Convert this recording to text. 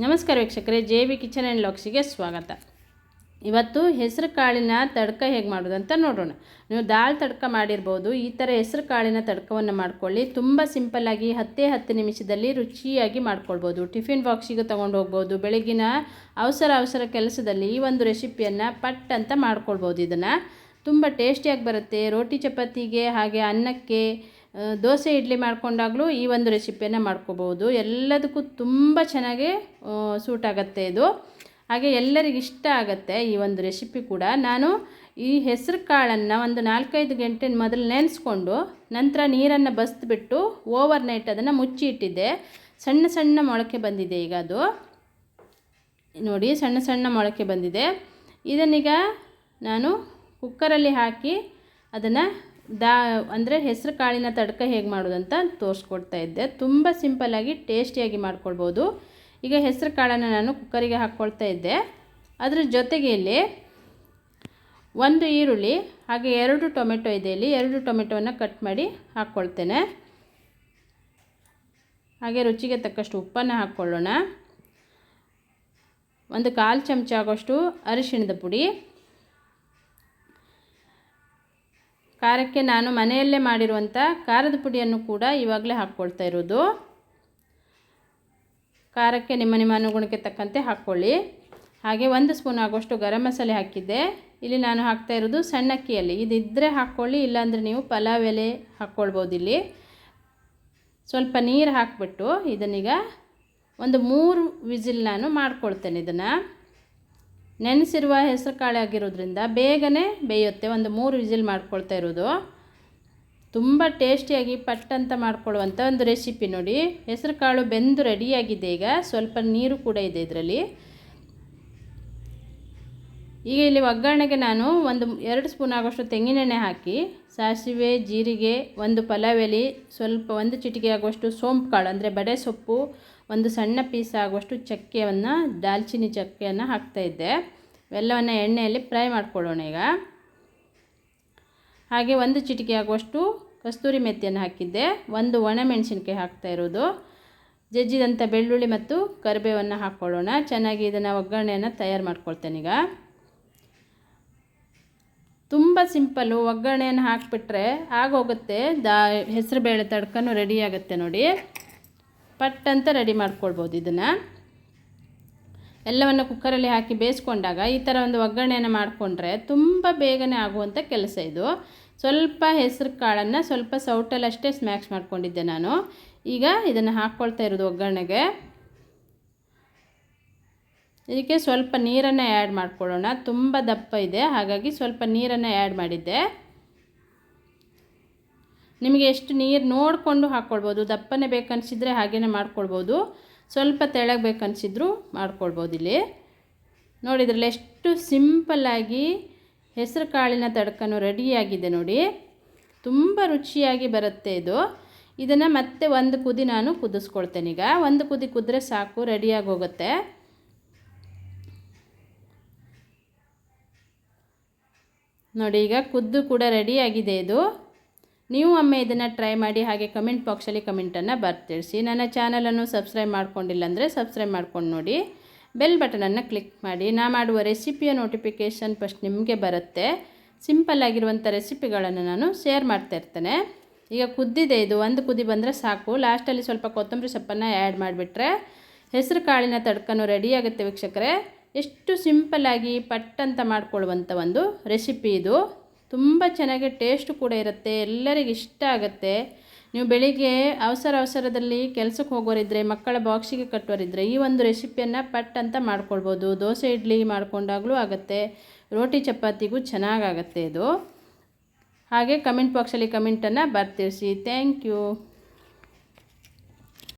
ನಮಸ್ಕಾರ ವೀಕ್ಷಕರೇ, J B kitchen and ಲಾಕ್ಸಿಗೆ ಸ್ವಾಗತ. ಇವತ್ತು ಹೆಸರು ಕಾಳಿನ ತಡ್ಕ ಹೇಗೆ ಮಾಡೋದು ಅಂತ ನೋಡೋಣ. ನೀವು ದಾಲ್ ತಡ್ಕ ಮಾಡಿರ್ಬೋದು, ಈ ಥರ ಹೆಸರು ಕಾಳಿನ ತಡ್ಕವನ್ನು ಮಾಡ್ಕೊಳ್ಳಿ. ತುಂಬ ಸಿಂಪಲ್ಲಾಗಿ ಹತ್ತೇ ಹತ್ತು ನಿಮಿಷದಲ್ಲಿ ರುಚಿಯಾಗಿ ಮಾಡ್ಕೊಳ್ಬೋದು. ಟಿಫಿನ್ ಬಾಕ್ಸಿಗೆ ತೊಗೊಂಡು ಹೋಗ್ಬೋದು. ಬೆಳಗಿನ ಅವಸರ ಅವಸರ ಕೆಲಸದಲ್ಲಿ ಈ ಒಂದು ರೆಸಿಪಿಯನ್ನು ಪಟ್ ಅಂತ ಮಾಡ್ಕೊಳ್ಬೋದು ಇದನ್ನು. ತುಂಬ ಟೇಸ್ಟಿಯಾಗಿ ಬರುತ್ತೆ. ರೋಟಿ ಚಪಾತಿಗೆ ಹಾಗೆ ಅನ್ನಕ್ಕೆ ದೋಸೆ ಇಡ್ಲಿ ಮಾಡ್ಕೊಂಡಾಗಲೂ ಈ ಒಂದು ರೆಸಿಪಿಯನ್ನು ಮಾಡ್ಕೋಬೋದು. ಎಲ್ಲದಕ್ಕೂ ತುಂಬ ಚೆನ್ನಾಗಿ ಸೂಟ್ ಆಗುತ್ತೆ ಇದು. ಹಾಗೆ ಎಲ್ಲರಿಗೆ ಇಷ್ಟ ಆಗುತ್ತೆ ಈ ಒಂದು ರೆಸಿಪಿ ಕೂಡ. ನಾನು ಈ ಹೆಸರು ಕಾಳನ್ನು ಒಂದು ನಾಲ್ಕೈದು ಗಂಟೆ ಮೊದಲು ನೆನೆಸ್ಕೊಂಡು ನಂತರ ನೀರನ್ನು ಬಸ್ದುಬಿಟ್ಟು ಓವರ್ ನೈಟ್ ಅದನ್ನು ಮುಚ್ಚಿ ಇಟ್ಟಿದ್ದೆ ಸಣ್ಣ ಸಣ್ಣ ಮೊಳಕೆ ಬಂದಿದೆ ಈಗ ಅದು. ನೋಡಿ, ಸಣ್ಣ ಸಣ್ಣ ಮೊಳಕೆ ಬಂದಿದೆ. ಇದನ್ನೀಗ ನಾನು ಕುಕ್ಕರಲ್ಲಿ ಹಾಕಿ ಅದನ್ನು ದಾ ಅಂದರೆ ಹೆಸರು ಕಾಳಿನ ತಡ್ಕ ಹೇಗೆ ಮಾಡೋದಂತ ತೋರಿಸ್ಕೊಡ್ತಾ ಇದ್ದೆ. ತುಂಬ ಸಿಂಪಲ್ಲಾಗಿ ಟೇಸ್ಟಿಯಾಗಿ ಮಾಡ್ಕೊಳ್ಬೋದು. ಈಗ ಹೆಸರು ಕಾಳನ್ನು ನಾನು ಕುಕ್ಕರಿಗೆ ಹಾಕ್ಕೊಳ್ತಾ ಇದ್ದೆ. ಅದರ ಜೊತೆಗೆ ಇಲ್ಲಿ ಒಂದು ಈರುಳ್ಳಿ, ಹಾಗೆ ಎರಡು ಟೊಮೆಟೊ ಇದೆ ಇಲ್ಲಿ. ಎರಡು ಟೊಮೆಟೊವನ್ನು ಕಟ್ ಮಾಡಿ ಹಾಕ್ಕೊಳ್ತೇನೆ ಹಾಗೆ ರುಚಿಗೆ ತಕ್ಕಷ್ಟು ಉಪ್ಪನ್ನು ಹಾಕ್ಕೊಳ್ಳೋಣ ಒಂದು ಕಾಲು ಚಮಚ ಆಗೋಷ್ಟು ಅರಿಶಿಣದ ಪುಡಿ. ಖಾರಕ್ಕೆ ನಾನು ಮನೆಯಲ್ಲೇ ಮಾಡಿರುವಂಥ ಖಾರದ ಪುಡಿಯನ್ನು ಕೂಡ ಇವಾಗಲೇ ಹಾಕ್ಕೊಳ್ತಾ ಇರೋದು. ಖಾರಕ್ಕೆ ನಿಮ್ಮ ನಿಮ್ಮ ಅನುಗುಣಕ್ಕೆ ತಕ್ಕಂತೆ ಹಾಕ್ಕೊಳ್ಳಿ. ಹಾಗೆ ಒಂದು ಸ್ಪೂನ್ ಆಗುವಷ್ಟು ಗರಂ ಮಸಾಲೆ ಹಾಕಿದ್ದೆ. ಇಲ್ಲಿ ನಾನು ಹಾಕ್ತಾ ಇರೋದು ಸಣ್ಣಕ್ಕಿಯಲ್ಲಿ ಇದಿದ್ದರೆ ಹಾಕ್ಕೊಳ್ಳಿ, ಇಲ್ಲಾಂದರೆ ನೀವು ಪಲಾವ್ ಎಲೆ ಹಾಕ್ಕೊಳ್ಬೋದು ಇಲ್ಲಿ. ಸ್ವಲ್ಪ ನೀರು ಹಾಕ್ಬಿಟ್ಟು ಇದನ್ನೀಗ ಒಂದು ಮೂರು ವಿಜಿಲ್ ನಾನು ಮಾಡ್ಕೊಳ್ತೇನೆ ಇದನ್ನು. ನೆನೆಸಿರುವ ಹೆಸರು ಕಾಳು ಆಗಿರೋದ್ರಿಂದ ಬೇಗನೆ ಬೇಯುತ್ತೆ. ಒಂದು ಮೂರು ವಿಜಿಲ್ ಮಾಡ್ಕೊಳ್ತಾ ಇರೋದು. ತುಂಬ ಟೇಸ್ಟಿಯಾಗಿ ಪಟ್ಟಂತ ಮಾಡ್ಕೊಳ್ಳುವಂಥ ಒಂದು ರೆಸಿಪಿ ನೋಡಿ. ಹೆಸರು ಕಾಳು ಬೆಂದು ರೆಡಿಯಾಗಿದೆ ಈಗ. ಸ್ವಲ್ಪ ನೀರು ಕೂಡ ಇದೆ ಇದರಲ್ಲಿ. ಈಗ ಇಲ್ಲಿ ಒಗ್ಗರಣೆಗೆ ನಾನು ಒಂದು ಎರಡು ಸ್ಪೂನ್ ಆಗೋಷ್ಟು ತೆಂಗಿನೆಣ್ಣೆ ಹಾಕಿ, ಸಾಸಿವೆ, ಜೀರಿಗೆ, ಒಂದು ಪಲಾವೆಲಿ ಸ್ವಲ್ಪ ಒಂದು ಚಿಟಿಕೆ ಆಗುವಷ್ಟು ಸೋಂಪು ಕಾಳು, ಅಂದರೆ ಬಡೆ ಸೊಪ್ಪು ಒಂದು ಸಣ್ಣ ಪೀಸ್ ಆಗುವಷ್ಟು ಚಕ್ಕೆಯನ್ನು, ದಾಲ್ಚಿನ್ನಿ ಚಕ್ಕೆಯನ್ನು ಹಾಕ್ತಾಯಿದ್ದೆ ಇವೆಲ್ಲವನ್ನು ಎಣ್ಣೆಯಲ್ಲಿ ಫ್ರೈ ಮಾಡ್ಕೊಳ್ಳೋಣ ಈಗ. ಹಾಗೆ ಒಂದು ಚಿಟಿಕೆ ಆಗುವಷ್ಟು ಕಸ್ತೂರಿ ಮೆಥಿಯನ್ನು ಹಾಕಿದ್ದೆ. ಒಂದು ಒಣಮೆಣಸಿನ್ಕಾಯಿ ಹಾಕ್ತಾ ಇರೋದು. ಜಜ್ಜಿದಂಥ ಬೆಳ್ಳುಳ್ಳಿ ಮತ್ತು ಕರಿಬೇವನ್ನು ಹಾಕ್ಕೊಳ್ಳೋಣ. ಚೆನ್ನಾಗಿ ಇದನ್ನು ಒಗ್ಗರಣೆಯನ್ನು ತಯಾರು ಮಾಡ್ಕೊಳ್ತೇನೆ ಈಗ. ತುಂಬ ಸಿಂಪಲ್ಲು ಒಗ್ಗರಣೆಯನ್ನು ಹಾಕಿಬಿಟ್ರೆ ಆಗೋಗುತ್ತೆ. ದಾ ಹೆಸರುಬೇಳೆ ತಡ್ಕನೂ ರೆಡಿ ಆಗುತ್ತೆ ನೋಡಿ. ಪಟ್ ಅಂತ ರೆಡಿ ಮಾಡ್ಕೊಳ್ಬೋದು ಇದನ್ನು. ಎಲ್ಲವನ್ನು ಕುಕ್ಕರಲ್ಲಿ ಹಾಕಿ ಬೇಯಿಸ್ಕೊಂಡಾಗ ಈ ಥರ ಒಂದು ಒಗ್ಗರಣೆಯನ್ನು ಮಾಡಿಕೊಂಡ್ರೆ ತುಂಬ ಬೇಗನೆ ಆಗುವಂಥ ಕೆಲಸ ಇದು. ಸ್ವಲ್ಪ ಹೆಸರು ಕಾಳನ್ನು ಸ್ವಲ್ಪ ಸೌಟಲ್ಲಷ್ಟೇ ಸ್ಮ್ಯಾಕ್ಸ್ ಮಾಡ್ಕೊಂಡಿದ್ದೆ ನಾನು. ಈಗ ಇದನ್ನು ಹಾಕ್ಕೊಳ್ತಾ ಇರೋದು ಒಗ್ಗರಣೆಗೆ. ಇದಕ್ಕೆ ಸ್ವಲ್ಪ ನೀರನ್ನು ಆ್ಯಡ್ ಮಾಡ್ಕೊಳ್ಳೋಣ. ತುಂಬ ದಪ್ಪ ಇದೆ, ಹಾಗಾಗಿ ಸ್ವಲ್ಪ ನೀರನ್ನು ಆ್ಯಡ್ ಮಾಡಿದ್ದೆ. ನಿಮಗೆ ಎಷ್ಟು ನೀರು ನೋಡಿಕೊಂಡು ಹಾಕ್ಕೊಳ್ಬೋದು ದಪ್ಪನೇ ಬೇಕನ್ಸಿದ್ರೆ ಹಾಗೇ ಮಾಡ್ಕೊಳ್ಬೋದು, ಸ್ವಲ್ಪ ತೆಳಗೆ ಬೇಕನ್ಸಿದ್ರು ಮಾಡ್ಕೊಳ್ಬೋದು ಇಲ್ಲಿ. ನೋಡಿದ್ರಲ್ಲ ಎಷ್ಟು ಸಿಂಪಲ್ಲಾಗಿ ಹೆಸರು ಕಾಳಿನ ತಡ್ಕನು ರೆಡಿಯಾಗಿದೆ ನೋಡಿ. ತುಂಬ ರುಚಿಯಾಗಿ ಬರುತ್ತೆ ಇದು. ಇದನ್ನು ಮತ್ತೆ ಒಂದು ಕುದಿ ನಾನು ಕುದಿಸ್ಕೊಳ್ತೇನೆ ಈಗ. ಒಂದು ಕುದಿ ಕುದ್ರೆ ಸಾಕು ರೆಡಿಯಾಗಿ ಹೋಗುತ್ತೆ. ನೋಡಿ, ಈಗ ಕುದ್ದು ಕೂಡ ರೆಡಿಯಾಗಿದೆ ಇದು. ನೀವು ಒಮ್ಮೆ ಇದನ್ನು ಟ್ರೈ ಮಾಡಿ ಹಾಗೆ ಕಮೆಂಟ್ ಬಾಕ್ಸಲ್ಲಿ ಕಮೆಂಟನ್ನು ಬರ್ತಿಳಿಸಿ ನನ್ನ ಚಾನಲನ್ನು ಸಬ್ಸ್ಕ್ರೈಬ್ ಮಾಡ್ಕೊಂಡಿಲ್ಲ ಅಂದರೆ ಸಬ್ಸ್ಕ್ರೈಬ್ ಮಾಡ್ಕೊಂಡು ನೋಡಿ. ಬೆಲ್ ಬಟನನ್ನು ಕ್ಲಿಕ್ ಮಾಡಿ. ನಾ ಮಾಡುವ ರೆಸಿಪಿಯ ನೋಟಿಫಿಕೇಷನ್ ಫಸ್ಟ್ ನಿಮಗೆ ಬರುತ್ತೆ. ಸಿಂಪಲ್ ಆಗಿರುವಂಥ ರೆಸಿಪಿಗಳನ್ನು ನಾನು ಶೇರ್ ಮಾಡ್ತಾ ಇರ್ತೇನೆ. ಈಗ ಕುದ್ದಿದೆ ಇದು. ಒಂದು ಕುದಿ ಬಂದರೆ ಸಾಕು. ಲಾಸ್ಟಲ್ಲಿ ಸ್ವಲ್ಪ ಕೊತ್ತಂಬರಿ ಸೊಪ್ಪನ್ನು ಆ್ಯಡ್ ಮಾಡಿಬಿಟ್ರೆ ಹೆಸರು ಕಾಳಿನ ತಡ್ಕನೂ ರೆಡಿಯಾಗುತ್ತೆ ವೀಕ್ಷಕರೇ. ಎಷ್ಟು ಸಿಂಪಲ್ಲಾಗಿ ಪಟ್ಟಂತ ಮಾಡ್ಕೊಳ್ಳುವಂಥ ಒಂದು ರೆಸಿಪಿ ಇದು. ತುಂಬ ಚೆನ್ನಾಗಿ ಟೇಸ್ಟು ಕೂಡ ಇರುತ್ತೆ, ಎಲ್ಲರಿಗೆ ಇಷ್ಟ ಆಗುತ್ತೆ. ನೀವು ಬೆಳಿಗ್ಗೆ ಅವಸರ ಅವಸರದಲ್ಲಿ ಕೆಲಸಕ್ಕೆ ಹೋಗೋರಿದ್ದರೆ ಮಕ್ಕಳ ಬಾಕ್ಸಿಗೆ ಕಟ್ಟೋರಿದ್ದರೆ ಈ ಒಂದು ರೆಸಿಪಿಯನ್ನು ಪಟ್ ಅಂತ ಮಾಡ್ಕೊಳ್ಬೋದು. ದೋಸೆ, ಇಡ್ಲಿ ಮಾಡ್ಕೊಂಡಾಗಲೂ ಆಗುತ್ತೆ. ರೋಟಿ, ಚಪಾತಿಗೂ ಚೆನ್ನಾಗಾಗತ್ತೆ ಇದು. ಹಾಗೆ ಕಮೆಂಟ್ ಬಾಕ್ಸಲ್ಲಿ ಕಮೆಂಟನ್ನು ಬರ್ತಿರಿಸಿ. Thank you